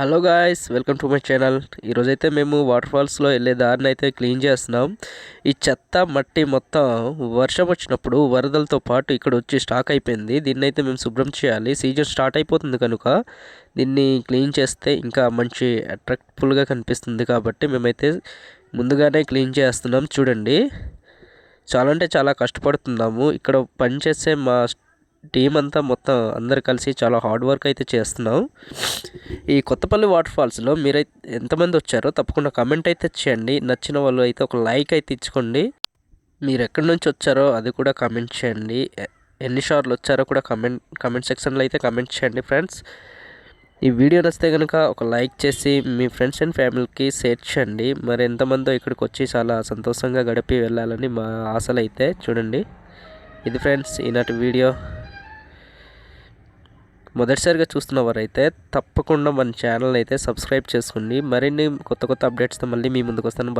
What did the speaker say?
Hello guys welcome to my channel. ఈరోజైతే మేము water ఫాల్స్లో వెళ్ళే దారిని అయితే క్లీన్ చేస్తున్నాం. ఈ చెత్త మట్టి మొత్తం వర్షం వచ్చినప్పుడు వరదలతో పాటు ఇక్కడ వచ్చి స్టాక్ అయిపోయింది. దీన్ని అయితే మేము శుభ్రం చేయాలి. సీజన్ స్టార్ట్ అయిపోతుంది కనుక దీన్ని క్లీన్ చేస్తే ఇంకా మంచి అట్రాక్ట్ఫుల్గా కనిపిస్తుంది కాబట్టి మేమైతే ముందుగానే క్లీన్ చేస్తున్నాం. చూడండి చాలా అంటే చాలా కష్టపడుతున్నాము. ఇక్కడ పనిచేసే మా టీం అంతా మొత్తం అందరు కలిసి చాలా హార్డ్ వర్క్ అయితే చేస్తున్నాం. ఈ కొత్తపల్లి వాటర్ ఫాల్స్లో మీరైతే ఎంతమంది వచ్చారో తప్పకుండా కమెంట్ అయితే చేయండి. నచ్చిన వాళ్ళు అయితే ఒక లైక్ అయితే ఇచ్చుకోండి. మీరు ఎక్కడి నుంచి వచ్చారో అది కూడా కమెంట్ చేయండి. ఎన్ని షార్లు వచ్చారో కూడా కమెంట్ కమెంట్ సెక్షన్లో అయితే కమెంట్ చేయండి ఫ్రెండ్స్. ఈ వీడియో నచ్చితే కనుక ఒక లైక్ చేసి మీ ఫ్రెండ్స్ అండ్ ఫ్యామిలీకి షేర్ చేయండి. మరి ఎంతమందో ఇక్కడికి వచ్చి చాలా సంతోషంగా గడిపి వెళ్ళాలని మా ఆశలు అయితే చూడండి. ఇది ఫ్రెండ్స్ ఈనాటి వీడియో. మొదటిసారిగా చూస్తున్న వారైతే తప్పకుండా మన ఛానల్ అయితే సబ్స్క్రైబ్ చేసుకోండి. మరిన్ని కొత్త కొత్త అప్డేట్స్తో మళ్ళీ మీ ముందుకు వస్తాను.